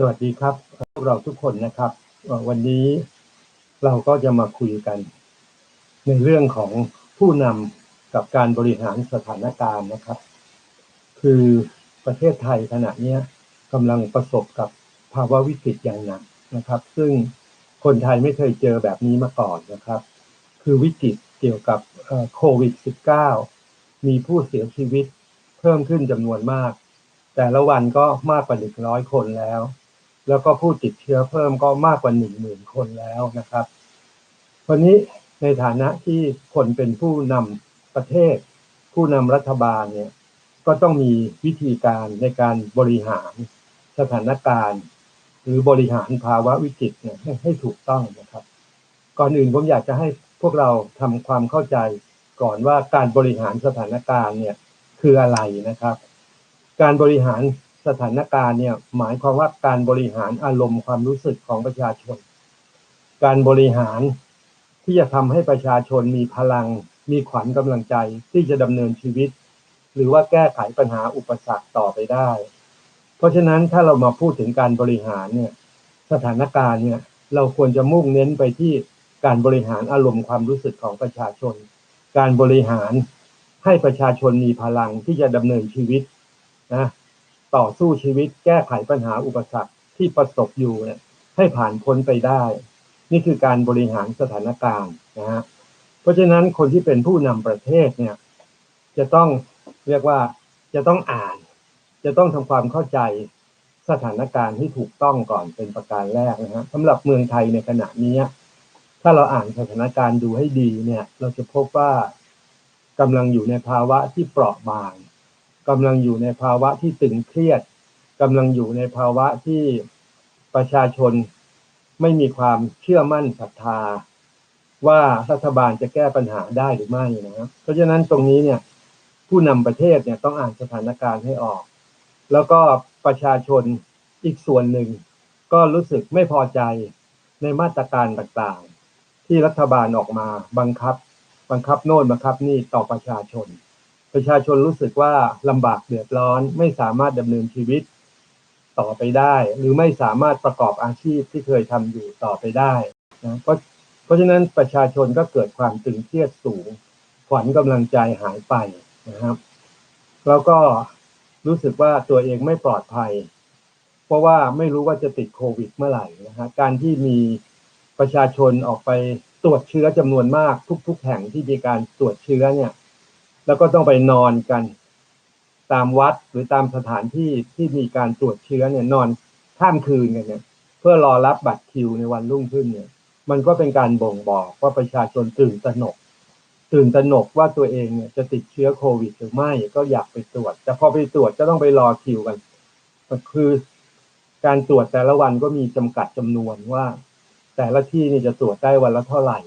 สวัสดีครับพวกเราทุกคนนะครับ วันนี้เราก็จะมาคุยกัน ในเรื่องของผู้นำกับการบริหารสถานการณ์นะครับ คือประเทศไทยขณะนี้กำลังประสบกับภาวะวิกฤตอย่างหนักนะครับ ซึ่งคนไทยไม่เคยเจอแบบนี้มาก่อนนะครับ คือวิกฤตเกี่ยวกับโควิด -19 มีผู้เสียชีวิตเพิ่มขึ้นจำนวนมาก แต่ละวันก็มากกว่าหนึ่งร้อยคนแล้ว แล้วก็ผู้ติดเชื้อเพิ่มก็มากกว่าหนึ่งหมื่นคนแล้วนะครับวันนี้ในฐานะที่คนเป็นผู้นำประเทศ ผู้นำรัฐบาลเนี่ยก็ต้องมีวิธีการในการบริหารสถานการณ์ หรือบริหารภาวะวิกฤตเนี่ยให้ให้ถูกต้องนะครับ ก่อนอื่นผมอยากจะให้พวกเราทำความเข้าใจก่อนว่าการบริหารสถานการณ์เนี่ยคืออะไรนะครับ การบริหาร สถานการณ์เนี่ยหมายความว่าการบริหารอารมณ์ความรู้สึกของประชาชน การบริหารที่จะทำให้ประชาชนมีพลัง มีขวัญกำลังใจที่จะดำเนินชีวิต หรือว่าแก้ไขปัญหาอุปสรรคต่อไปได้ เพราะฉะนั้นถ้าเรามาพูดถึงการบริหารเนี่ยสถานการณ์เนี่ยเราควรจะมุ่งเน้นไปที่การบริหารอารมณ์ความรู้สึกของประชาชน การบริหารให้ประชาชนมีพลังที่จะดำเนินชีวิตนะ ต่อสู้ชีวิตแก้ไขปัญหาอุปสรรคที่ประสบอยู่เนี่ยให้ผ่านพ้นไปได้ นี่คือการบริหารสถานการณ์นะฮะเพราะฉะนั้นคนที่เป็นผู้นำประเทศเนี่ยจะต้องเรียกว่าจะต้องอ่าน จะต้องทำความเข้าใจสถานการณ์ที่ถูกต้องก่อนเป็นประการแรกนะฮะสำหรับเมืองไทยในขณะนี้ ถ้าเราอ่านสถานการณ์ดูให้ดีเนี่ย เราจะพบว่ากำลังอยู่ในภาวะที่เปราะบาง กำลังอยู่ในภาวะที่ตึงเครียดกำลังอยู่ในภาวะที่ประชาชนไม่มีความเชื่อมั่นศรัทธา ว่ารัฐบาลจะแก้ปัญหาได้หรือไม่นะครับเพราะฉะนั้นตรงนี้เนี่ยผู้นำประเทศเนี่ยต้องอ่านสถานการณ์ให้ออก แล้วก็ประชาชนอีกส่วนหนึ่ง ก็รู้สึกไม่พอใจในมาตรการต่างๆ ที่รัฐบาลออกมาบังคับ บังคับโน่นบังคับนี่ต่อประชาชน ประชาชนรู้สึกว่าลำบากเดือดร้อน ไม่สามารถดำเนินชีวิตต่อไปได้ หรือไม่สามารถประกอบอาชีพที่เคยทำอยู่ต่อไปได้นะเพราะเพราะฉะนั้นประชาชนก็เกิดความตึงเครียดสูง ขวัญกำลังใจหายไปนะครับ แล้วก็รู้สึกว่าตัวเองไม่ปลอดภัย เพราะว่าไม่รู้ว่าจะติดโควิดเมื่อไหร่นะฮะการที่มีประชาชนออกไปตรวจเชื้อจำนวนมากทุก ๆ แห่งที่มีการตรวจเชื้อเนี่ย แล้วก็ต้องไปนอนกัน ตามวัดหรือตามสถานที่ที่มีการตรวจเชื้อเนี่ยนอนข้ามคืนกันเนี่ย เพื่อรอรับบัตรคิวในวันรุ่งขึ้นเนี่ย มันก็เป็นการบ่งบอกว่าประชาชนตื่นตระหนก ตื่นตระหนกว่าตัวเองเนี่ยจะติดเชื้อโควิดหรือไม่ก็อยากไปตรวจ แต่พอไปตรวจก็ต้องไปรอคิวกันก็คือการตรวจแต่ละวันก็มีจำกัดจำนวนว่า แต่ละที่นี่จะตรวจได้วันละเท่าไหร่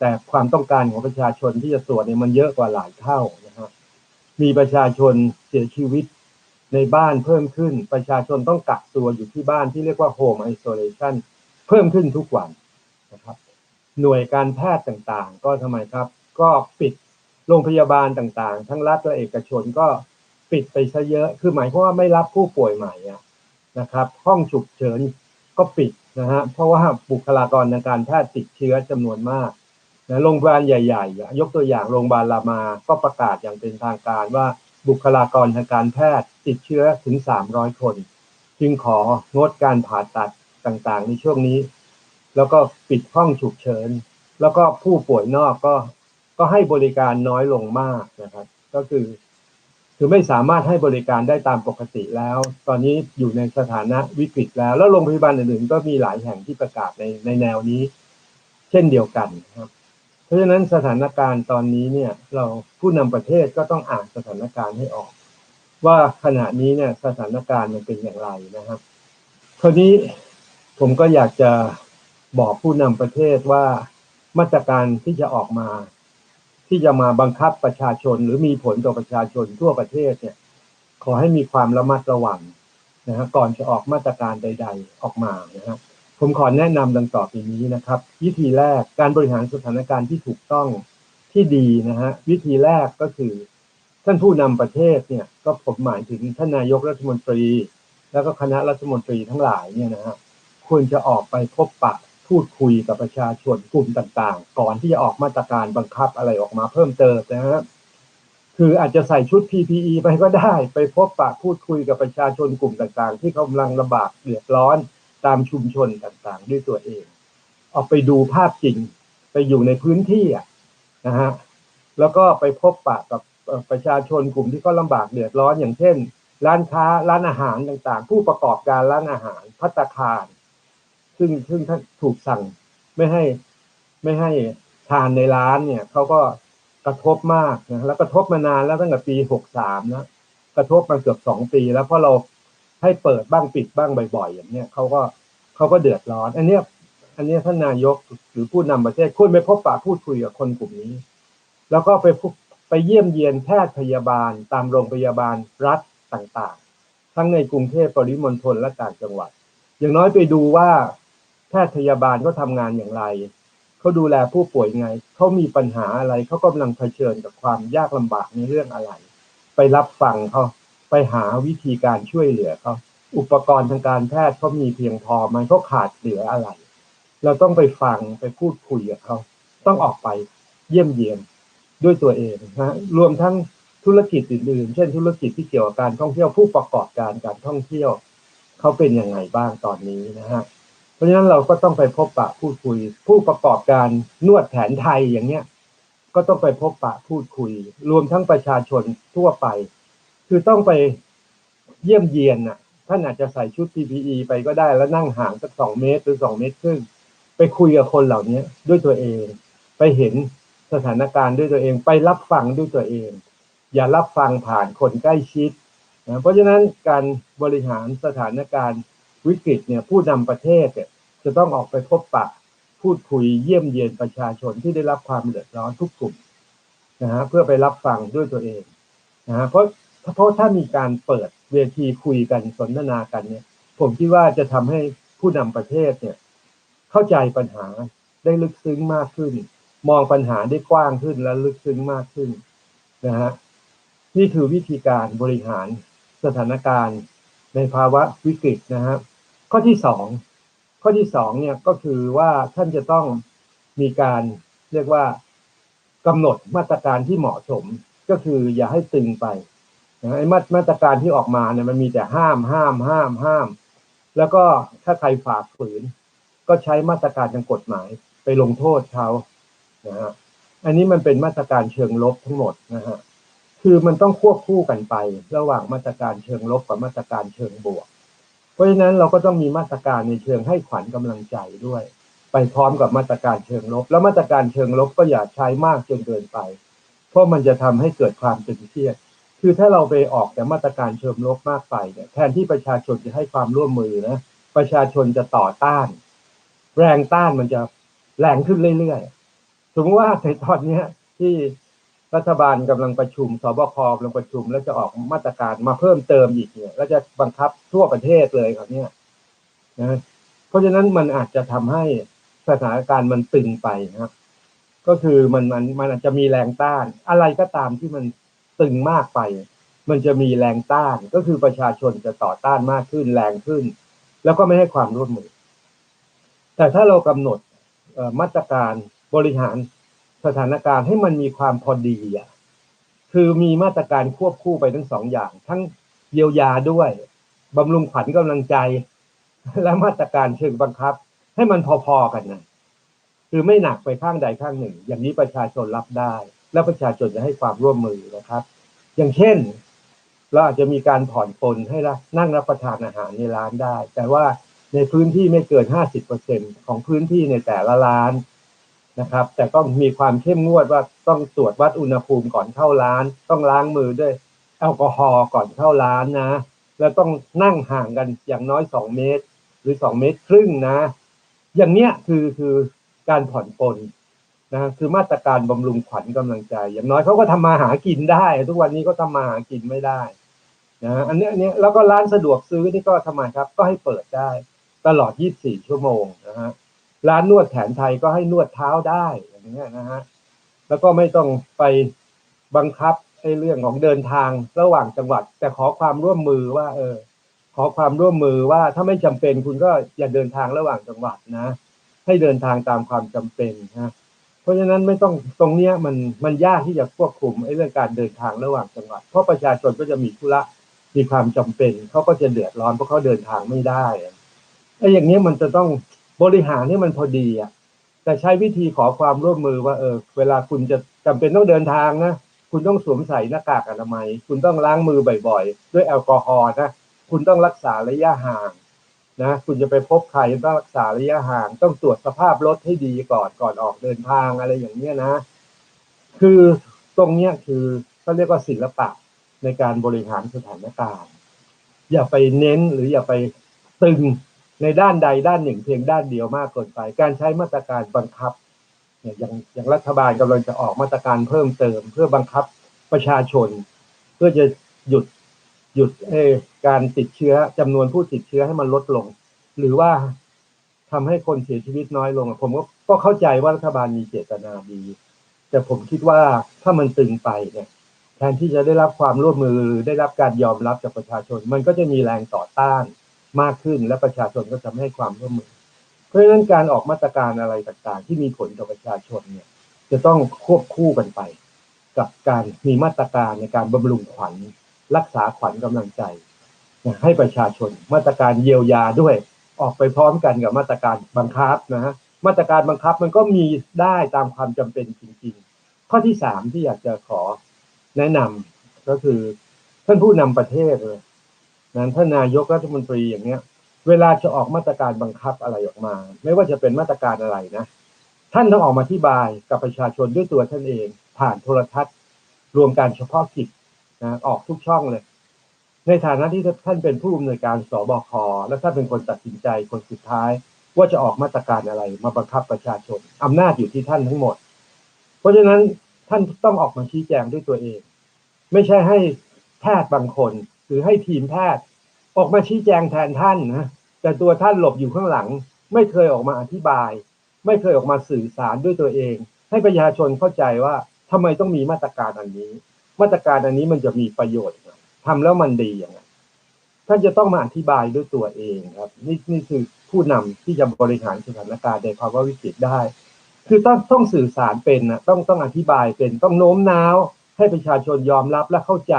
แต่ความต้องการของประชาชนที่จะตรวจเนี่ยมันเยอะกว่าหลายเท่านะฮะมีประชาชนเสียชีวิตในบ้านเพิ่มขึ้น ประชาชนต้องกักตัวอยู่ที่บ้านที่เรียกว่า home isolation เพิ่มขึ้นทุกวันนะครับ หน่วยการแพทย์ต่างๆ ก็ทำไมครับ ก็ปิดโรงพยาบาลต่างๆ ทั้งรัฐและเอกชนก็ปิดไปซะเยอะ คือหมายความว่าไม่รับผู้ป่วยใหม่นะครับ ห้องฉุกเฉินก็ปิดนะฮะ เพราะว่าบุคลากรในการแพทย์ติดเชื้อจำนวนมาก นะโรงพยาบาลใหญ่ๆ ยกตัวอย่างโรงพยาบาลรามาก็ประกาศอย่างเป็นทางการว่าบุคลากรทางการแพทย์ติดเชื้อถึง 300 คน จึงของดการผ่าตัดต่างๆ ในช่วงนี้ แล้วก็ปิดห้องฉุกเฉิน แล้วก็ผู้ป่วยนอกก็ก็ให้บริการน้อยลงมากนะครับ ก็คือ คือไม่สามารถให้บริการได้ตามปกติแล้ว ตอนนี้อยู่ในสถานะวิกฤตแล้ว แล้วโรงพยาบาลอื่นๆก็มีหลายแห่งที่ประกาศในในแนวนี้ เช่นเดียวกันครับ ราะฉะนั้นสถานการณ์ตอนนี้เนี่ยเราผู้นำประเทศก็ต้องอ่านสถานการณ์ให้ออก ว่าขณะนี้เนี่ยสถานการณ์มันเป็นอย่างไรนะครับคราวนี้ผมก็อยากจะบอกผู้นำประเทศว่ามาตรการที่จะออกมา ที่จะมาบังคับประชาชน หรือมีผลต่อประชาชนทั่วประเทศเนี่ย ขอให้มีความระมัดระวังนะฮะก่อนจะออกมาตรการใด ๆ ออกมานะครับ ผมขอแนะนำดังต่อไปนี้นะครับ วิธีแรกการบริหารสถานการณ์ที่ถูกต้องที่ดีนะฮะวิธีแรกก็คือ ท่านผู้นำประเทศเนี่ยก็ผมหมายถึงท่านนายกรัฐมนตรี แล้วก็คณะรัฐมนตรีทั้งหลายเนี่ยนะฮะควรจะออกไปพบปะพูดคุยกับประชาชนกลุ่มต่างๆ ก่อนที่จะออกมาตรการบังคับอะไรออกมาเพิ่มเติมนะฮะคืออาจจะใส่ชุด PPE ไปก็ได้ ไปพบปะพูดคุยกับประชาชนกลุ่มต่างๆ ที่กำลังลำบากเดือดร้อน ตามชุมชนต่างๆ ด้วยตัวเอง ออกไปดูภาพจริง ไปอยู่ในพื้นที่นะฮะแล้วก็ไปพบปะกับประชาชนกลุ่มที่เขาลำบากเดือดร้อนอย่างเช่น ร้านค้าร้านอาหารต่างๆ ผู้ประกอบการร้านอาหารพัตตาคาร ซึ่งซึ่งท่านถูกสั่งไม่ให้ไม่ให้ทานในร้านเนี่ยเขาก็กระทบมากนะแล้วกระทบมานานแล้วตั้งแต่ปีหกสามนะกระทบมาเกือบสองปี แล้วเพราะเรา ให้เปิดบ้างปิดบ้างบ่อยๆ อย่างเนี้ยเขาก็เขาก็เดือดร้อน อันเนี้ยอันเนี้ยท่านนายกหรือผู้นำประเทศควรไปพบปะพูดคุยกับคนกลุ่มนี้ แล้วก็ไปพบไปเยี่ยมเยียนแพทย์พยาบาล ตามโรงพยาบาลรัฐต่างๆ ทั้งในกรุงเทพปริมณฑลและต่างจังหวัด อย่างน้อยไปดูว่า แพทย์พยาบาลเขาทำงานอย่างไรเขาดูแลผู้ป่วยไงเขามีปัญหาอะไรเขากำลังเผชิญกับความยากลำบากในเรื่องอะไร ไปรับฟังเขา ไปหาวิธีการช่วยเหลือเขาอุปกรณ์ทางการแพทย์เขามีเพียงพอไหมเขาขาดเหลืออะไร เราต้องไปฟังไปพูดคุยกับเขาต้องออกไปเยี่ยมเยียนด้วยตัวเองนะรวมทั้งธุรกิจอื่นๆ เช่น ธุรกิจที่เกี่ยวกับการท่องเที่ยวผู้ประกอบการการท่องเที่ยวเขาเป็นยังไงบ้างตอนนี้นะฮะเพราะฉะนั้นเราก็ต้องไปพบปะพูดคุย ผู้ประกอบการนวดแผนไทยอย่างเนี้ยก็ต้องไปพบปะพูดคุย รวมทั้งประชาชนทั่วไป คือต้องไปเยี่ยมเยียนน่ะ ท่านอาจจะใส่ชุด PPE ไปก็ได้แล้วนั่งห่างสักสองเมตรหรือสองเมตรครึ่งไปคุยกับคนเหล่านี้ด้วยตัวเอง ไปเห็นสถานการณ์ด้วยตัวเอง ไปรับฟังด้วยตัวเอง อย่ารับฟังผ่านคนใกล้ชิดนะเพราะฉะนั้นการบริหารสถานการณ์วิกฤตเนี่ยผู้นำประเทศเนี่ยจะต้องออกไปพบปะพูดคุยเยี่ยมเยียนประชาชนที่ได้รับความเดือดร้อนทุกกลุ่มนะฮะเพื่อไปรับฟังด้วยตัวเองนะฮะเพราะ เพราะถ้ามีการเปิดเวทีคุยกันสนทนากันเนี่ย ผมคิดว่าจะทำให้ผู้นำประเทศเนี่ย เข้าใจปัญหาได้ลึกซึ้งมากขึ้น มองปัญหาได้กว้างขึ้นและลึกซึ้งมากขึ้นนะฮะนี่คือวิธีการบริหารสถานการณ์ในภาวะวิกฤตนะฮะข้อที่สองข้อที่สองเนี่ยก็คือว่าท่านจะต้องมีการเรียกว่ากำหนดมาตรการที่เหมาะสมก็คืออย่าให้ตึงไป นะไอ้มาตรการที่ออกมาเนี่ยมันมีแต่ห้ามห้ามห้ามห้าม แล้วก็ถ้าใครฝ่าฝืน ก็ใช้มาตรการทางกฎหมายไปลงโทษเขานะฮะอันนี้มันเป็นมาตรการเชิงลบทั้งหมดนะฮะคือมันต้องควบคู่กันไป ระหว่างมาตรการเชิงลบกับมาตรการเชิงบวก เพราะฉะนั้นเราก็ต้องมีมาตรการในเชิงให้ขวัญกำลังใจด้วย ไปพร้อมกับมาตรการเชิงลบ แล้วมาตรการเชิงลบก็อย่าใช้มากจนเกินไป เพราะมันจะทำให้เกิดความตึงเครียด คือถ้าเราไปออกแต่มาตรการเชิงลบมากไปเนี่ยแทนที่ประชาชนจะให้ความร่วมมือนะประชาชนจะต่อต้าน แรงต้านมันจะแรงขึ้นเรื่อยๆสมมติว่าในตอนนี้ที่รัฐบาลกำลังประชุมสบคกำลังประชุม แล้วจะออกมาตรการมาเพิ่มเติมอีกเนี่ยแล้วจะบังคับทั่วประเทศเลยครับเนี่ยนะเพราะฉะนั้นมันอาจจะทำให้สถานการณ์มันตึงไปนะครับ ก็คือมันมันมันอาจจะมีแรงต้าน อะไรก็ตามที่มัน ตึงมากไป มันจะมีแรงต้านก็คือประชาชนจะต่อต้านมากขึ้นแรงขึ้น แล้วก็ไม่ให้ความร่วมมือ แต่ถ้าเรากำหนดมาตรการบริหารสถานการณ์ให้มันมีความพอดีอะคือมีมาตรการควบคู่ไปทั้งสองอย่าง ทั้งเยียวยาด้วยบำรุงขวัญกำลังใจ และมาตรการเชิงบังคับ ให้มันพอๆกันนะคือไม่หนักไปข้างใดข้างหนึ่ง อย่างนี้ประชาชนรับได้ และประชาชนจะให้ความร่วมมือนะครับ อย่างเช่น เราอาจจะมีการผ่อนปลนให้ละนั่งรับประทานอาหารในร้านได้ แต่ว่าในพื้นที่ไม่เกิน 50%ของพื้นที่ในแต่ละร้านนะครับ แต่ต้องมีความเข้มงวดว่าต้องตรวจวัดอุณหภูมิก่อนเข้าร้าน ต้องล้างมือด้วยแอลกอฮอล์ก่อนเข้าร้านนะ แล้วต้องนั่งห่างกันอย่างน้อย 2 เมตร หรือ 2 เมตรครึ่งนะ อย่างเนี้ยคือคือการผ่อนปลน นะคือมาตรการบำรุงขวัญกำลังใจ อย่างน้อยเขาก็ทำมาหากินได้ ทุกวันนี้ก็ทำมาหากินไม่ได้นะอันนี้อันนี้แล้วก็ร้านสะดวกซื้อนี่ก็ทำไมครับ ก็ให้เปิดได้ตลอด 24 ชั่วโมงนะฮะร้านนวดแผนไทยก็ให้นวดเท้าได้อย่างเงี้ยนะฮะแล้วก็ไม่ต้องไปบังคับไอ้เรื่องของเดินทางระหว่างจังหวัด แต่ขอความร่วมมือว่า เออ ขอความร่วมมือว่าถ้าไม่จำเป็นคุณก็อย่าเดินทางระหว่างจังหวัดนะ ให้เดินทางตามความจำเป็นนะ เพราะฉะนั้นไม่ต้องตรงเนี้ยมันมันยากที่จะควบคุมไอ้เรื่องการเดินทางระหว่างจังหวัด เพราะประชาชนก็จะมีธุระมีความจำเป็นเขาก็จะเดือดร้อนเพราะเขาเดินทางไม่ได้ไอ้อย่างเนี้ยมันจะต้องบริหารให้มันพอดีอะแต่ใช้วิธีขอความร่วมมือว่าเออเวลาคุณจะจำเป็นต้องเดินทางนะคุณต้องสวมใส่หน้ากากอนามัย คุณต้องล้างมือบ่อยๆ ด้วยแอลกอฮอล์นะ คุณต้องรักษาระยะห่าง นะคุณจะไปพบใครต้องรักษาระยะห่าง ต้องตรวจสภาพรถให้ดีก่อนก่อนออกเดินทางอะไรอย่างเนี้ยนะ คือตรงเนี้ยคือเขาเรียกว่าศิลปะในการบริหารสถานการณ์ อย่าไปเน้นหรืออย่าไปตึงในด้านใดด้านหนึ่งเพียงด้านเดียวมากเกินไป การใช้มาตรการบังคับเนี่ยอย่างอย่างรัฐบาลกำลังจะออกมาตรการเพิ่มเติม เพื่อบังคับประชาชน เพื่อจะหยุด หยุดการติดเชื้อจำนวนผู้ติดเชื้อให้มันลดลง หรือว่าทำให้คนเสียชีวิตน้อยลง ผมก็ก็เข้าใจว่ารัฐบาลมีเจตนาดี แต่ผมคิดว่าถ้ามันตึงไปเนี่ยแทนที่จะได้รับความร่วมมือหรือได้รับการยอมรับจากประชาชน มันก็จะมีแรงต่อต้านมากขึ้นและประชาชนก็จะไม่ให้ความร่วมมือ เพราะฉะนั้นการออกมาตรการอะไรต่างๆ ที่มีผลต่อประชาชนเนี่ยจะต้องควบคู่กันไป กับการมีมาตรการในการบำรุงขวัญ รักษาขวัญกำลังใจ ให้ประชาชนมาตรการเยียวยาด้วย ออกไปพร้อมกันกับมาตรการบังคับนะฮะมาตรการบังคับมันก็มีได้ตามความจำเป็นจริง ๆ ข้อที่สามที่อยากจะขอแนะนำก็คือท่านผู้นำประเทศเลยนั้นท่านนายกรัฐมนตรีอย่างเนี้ย เวลาจะออกมาตรการบังคับอะไรออกมา ไม่ว่าจะเป็นมาตรการอะไรนะท่านต้องออกมาอธิบายกับประชาชนด้วยตัวท่านเอง ผ่านโทรทัศน์ รวมการเฉพาะกิจ นะออกทุกช่องเลย ในฐานะที่ท่านเป็นผู้อำนวยการสบคและท่านเป็นคนตัดสินใจคนสุดท้าย ว่าจะออกมาตรการอะไร มาบังคับประชาชนอำนาจอยู่ที่ท่านทั้งหมด เพราะฉะนั้นท่านต้องออกมาชี้แจงด้วยตัวเอง ไม่ใช่ให้แพทย์บางคน หรือให้ทีมแพทย์ ออกมาชี้แจงแทนท่านนะแต่ตัวท่านหลบอยู่ข้างหลัง ไม่เคยออกมาอธิบาย ไม่เคยออกมาสื่อสารด้วยตัวเอง ให้ประชาชนเข้าใจว่าทำไมต้องมีมาตรการอันนี้ มาตรการอันนี้มันจะมีประโยชน์ทำแล้วมันดีอย่างไรท่านจะต้องมาอธิบายด้วยตัวเองครับ นี่นี่คือผู้นำที่จะบริหารสถานการณ์ในภาวะวิกฤตได้ คือต้องต้องสื่อสารเป็นนะต้องต้องอธิบายเป็นต้องโน้มน้าว ให้ประชาชนยอมรับและเข้าใจ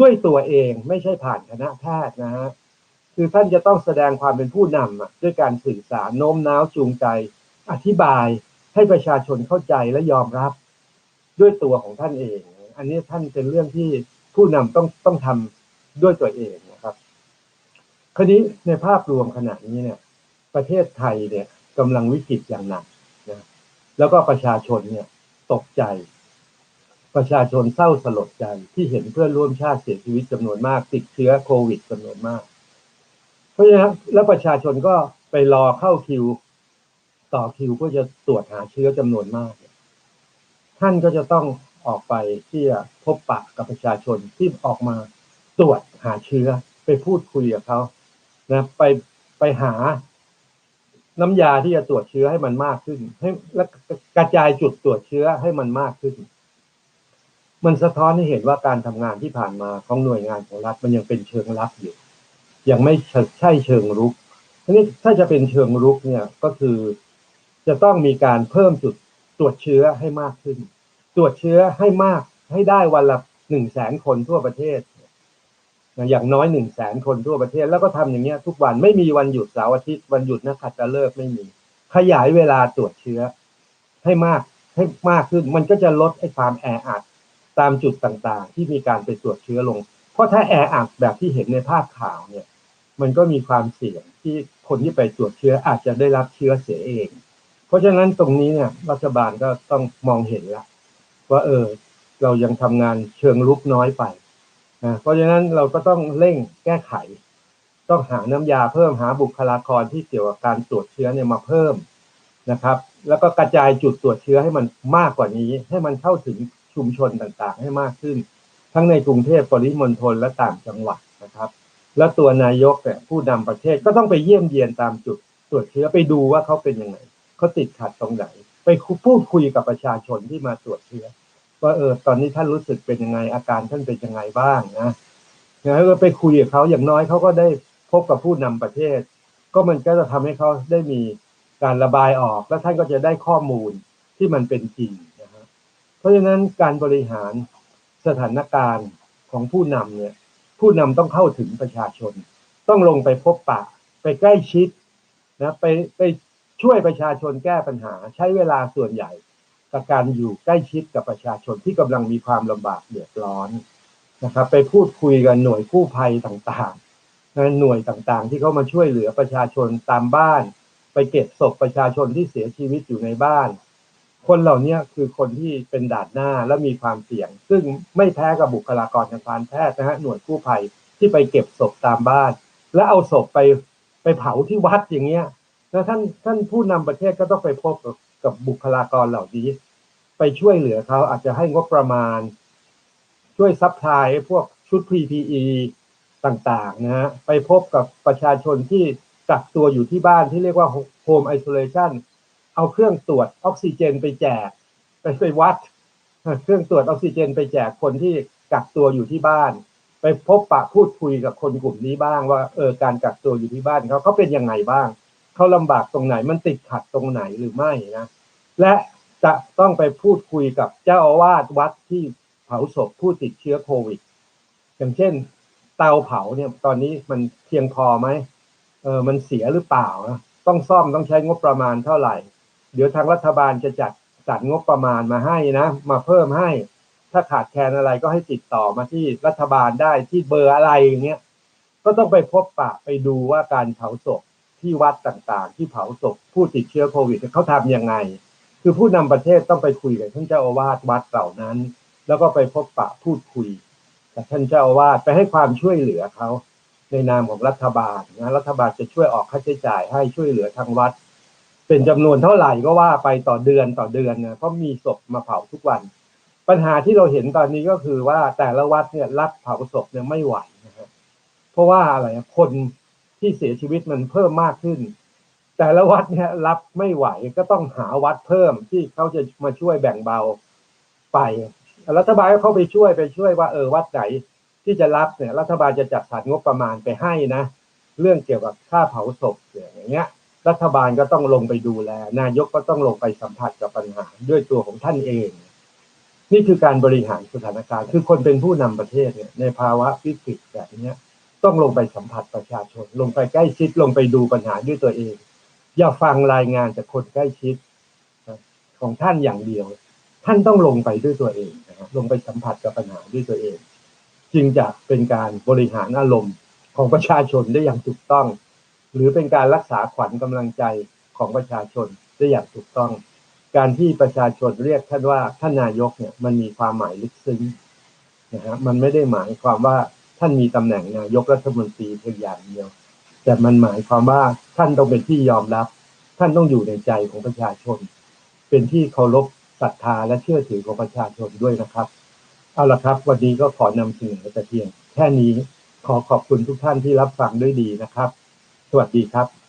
ด้วยตัวเองไม่ใช่ผ่านคณะแพทย์นะฮะคือท่านจะต้องแสดงความเป็นผู้นำด้วยการสื่อสารโน้มน้าวจูงใจ อธิบายให้ประชาชนเข้าใจและยอมรับ ด้วยตัวของท่านเอง อันนี้ท่านเป็นเรื่องที่ผู้นำต้องต้องทำด้วยตัวเองนะครับคราวนี้ในภาพรวมขณะนี้เนี่ย ประเทศไทยเนี่ยกำลังวิกฤตอย่างหนักนะแล้วก็ประชาชนเนี่ยตกใจ ประชาชนเศร้าสลดใจที่เห็นเพื่อนร่วมชาติเสียชีวิตจำนวนมาก ติดเชื้อโควิดจำนวนมาก เพราะฉะนั้นแล้วประชาชนก็ไปรอเข้าคิว ต่อคิวเพื่อจะตรวจหาเชื้อจำนวนมาก ท่านก็จะต้อง ออกไปที่จะพบปะกับประชาชนที่ออกมาตรวจหาเชื้อไปพูดคุยกับเขานะไปไปหาน้ำยาที่จะตรวจเชื้อให้มันมากขึ้น ให้และกระจายจุดตรวจเชื้อให้มันมากขึ้น มันสะท้อนให้เห็นว่าการทำงานที่ผ่านมาของหน่วยงานของรัฐมันยังเป็นเชิงลับอยู่ ยังไม่ใช่เชิงรุกทีนี้ถ้าจะเป็นเชิงรุกเนี่ยก็คือจะต้องมีการเพิ่มจุดตรวจเชื้อให้มากขึ้น ตรวจเชื้อให้มากให้ได้วันละหนึ่งแสนคนทั่วประเทศอย่างน้อยหนึ่งแสนคนทั่วประเทศ แล้วก็ทำอย่างเงี้ยทุกวันไม่มีวันหยุดเสาร์อาทิตย์วันหยุดนักขัตฤกษ์ไม่มี ขยายเวลาตรวจเชื้อ ให้มากให้มากขึ้น มันก็จะลดไอ้ความแออัดตามจุดต่างๆ ที่มีการไปตรวจเชื้อลง เพราะถ้าแออัดแบบที่เห็นในภาพข่าวเนี่ย มันก็มีความเสี่ยงที่คนที่ไปตรวจเชื้ออาจจะได้รับเชื้อเสียเอง เพราะฉะนั้นตรงนี้เนี่ยรัฐบาลก็ต้องมองเห็นแล้ว ว่าเออเรายังทำงานเชิงลุกน้อยไปนะเพราะฉะนั้นเราก็ต้องเร่งแก้ไข ต้องหาน้ำยาเพิ่มหาบุคลากรที่เกี่ยวกับการตรวจเชื้อเนี่ยมาเพิ่มนะครับ แล้วก็กระจายจุดตรวจเชื้อให้มันมากกว่านี้ ให้มันเข้าถึงชุมชนต่างๆ ให้มากขึ้น ทั้งในกรุงเทพปริมณฑลและต่างจังหวัดนะครับ แล้วตัวนายกเนี่ยผู้นำประเทศก็ต้องไปเยี่ยมเยียนตามจุดตรวจเชื้อไปดูว่าเขาเป็นยังไงเขาติดขัดตรงไหน ไปพูดคุยกับประชาชนที่มาตรวจเชื้อ ว่าเออตอนนี้ท่านรู้สึกเป็นยังไงอาการท่านเป็นยังไงบ้างนะนะแล้วไปคุยกับเขาอย่างน้อยเขาก็ได้พบกับผู้นำประเทศ ก็มันก็จะทำให้เขาได้มีการระบายออก แล้วท่านก็จะได้ข้อมูลที่มันเป็นจริงนะฮะเพราะฉะนั้นการบริหารสถานการณ์ของผู้นำเนี่ย ผู้นำต้องเข้าถึงประชาชน ต้องลงไปพบปะ ไปใกล้ชิดนะไปไปช่วยประชาชนแก้ปัญหา ใช้เวลาส่วนใหญ่ กับการอยู่ใกล้ชิดกับประชาชนที่กำลังมีความลำบากเดือดร้อนนะครับ ไปพูดคุยกับหน่วยกู้ภัยต่างๆนะหน่วยต่างๆ ที่เขามาช่วยเหลือประชาชนตามบ้าน ไปเก็บศพประชาชนที่เสียชีวิตอยู่ในบ้าน คนเหล่านี้คือคนที่เป็นด่านหน้าและมีความเสี่ยง ซึ่งไม่แพ้กับบุคลากรทางการแพทย์นะฮะหน่วยกู้ภัยที่ไปเก็บศพตามบ้าน แล้วเอาศพไปไปเผาที่วัดอย่างเงี้ยแล้วท่านท่านผู้นำประเทศก็ต้องไปพบกับ กับบุคลากรเหล่านี้ ไปช่วยเหลือเขาอาจจะให้งบประมาณ ช่วยซัพพลายพวกชุด PPE ต่างๆนะฮะไปพบกับประชาชนที่กักตัวอยู่ที่บ้านที่เรียกว่า Home Isolation เอาเครื่องตรวจออกซิเจนไปแจก ไปไปวัด เครื่องตรวจออกซิเจนไปแจกคนที่กักตัวอยู่ที่บ้าน ไปพบปะพูดคุยกับคนกลุ่มนี้บ้างว่าเออการกักตัวอยู่ที่บ้านเขาเขาเป็นยังไงบ้าง เขาลำบากตรงไหนมันติดขัดตรงไหนหรือไม่นะและจะต้องไปพูดคุยกับเจ้าอาวาสวัดที่เผาศพผู้ติดเชื้อโควิด อย่างเช่น เตาเผาเนี่ยตอนนี้มันเพียงพอไหมเออมันเสียหรือเปล่านะต้องซ่อมต้องใช้งบประมาณเท่าไหร่ เดี๋ยวทางรัฐบาลจะจัดจัดงบประมาณมาให้นะ มาเพิ่มให้ ถ้าขาดแคลนอะไรก็ให้ติดต่อมาที่รัฐบาลได้ที่เบอร์อะไรอย่างเงี้ยก็ต้องไปพบปะไปดูว่าการเผาศพ ที่วัดต่างๆ ที่เผาศพผู้ติดเชื้อโควิดเขาทำยังไง คือผู้นำประเทศต้องไปคุยกับท่านเจ้าอาวาสวัดเหล่านั้น แล้วก็ไปพบปะพูดคุยกับท่านเจ้าอาวาสไปให้ความช่วยเหลือเขาในนามของรัฐบาลนะรัฐบาลจะช่วยออกค่าใช้จ่ายให้ช่วยเหลือทางวัด เป็นจำนวนเท่าไหร่ก็ว่าไปต่อเดือนต่อเดือนนะเพราะมีศพมาเผาทุกวัน ปัญหาที่เราเห็นตอนนี้ก็คือว่าแต่ละวัดเนี่ยรับเผาศพเนี่ยไม่ไหวนะฮะเพราะว่าอะไรคน ที่เสียชีวิตมันเพิ่มมากขึ้น แต่ละวัดเนี่ยรับไม่ไหวก็ต้องหาวัดเพิ่มที่เขาจะมาช่วยแบ่งเบาไปรัฐบาลก็เข้าไปช่วยไปช่วยว่าเออวัดไหนที่จะรับเนี่ยรัฐบาลจะจัดสรรงบประมาณไปให้นะ เรื่องเกี่ยวกับค่าเผาศพอย่างเงี้ย รัฐบาลก็ต้องลงไปดูแล นายกก็ต้องลงไปสัมผัสกับปัญหาด้วยตัวของท่านเอง นี่คือการบริหารสถานการณ์ คือคนเป็นผู้นำประเทศเนี่ยในภาวะวิกฤตแบบเนี้ย ต้องลงไปสัมผัสประชาชน ลงไปใกล้ชิดลงไปดูปัญหาด้วยตัวเอง อย่าฟังรายงานจากคนใกล้ชิดของท่านอย่างเดียว ท่านต้องลงไปด้วยตัวเองนะครับลงไปสัมผัสกับปัญหาด้วยตัวเอง จึงจะเป็นการบริหารอารมณ์ของประชาชนได้อย่างถูกต้อง หรือเป็นการรักษาขวัญกำลังใจของประชาชนได้อย่างถูกต้อง การที่ประชาชนเรียกท่านว่าท่านนายกเนี่ยมันมีความหมายลึกซึ้งนะฮะมันไม่ได้หมายความว่า ท่านมีตำแหน่งนายกรัฐมนตรีเพียงอย่างเดียว แต่มันหมายความว่าท่านต้องเป็นที่ยอมรับ ท่านต้องอยู่ในใจของประชาชน เป็นที่เคารพศรัทธาและเชื่อถือของประชาชนด้วยนะครับ เอาละครับ วันนี้ก็ขอนำเสนอแต่เพียง แค่นี้ขอขอบคุณทุกท่านที่รับฟังด้วยดีนะครับ สวัสดีครับ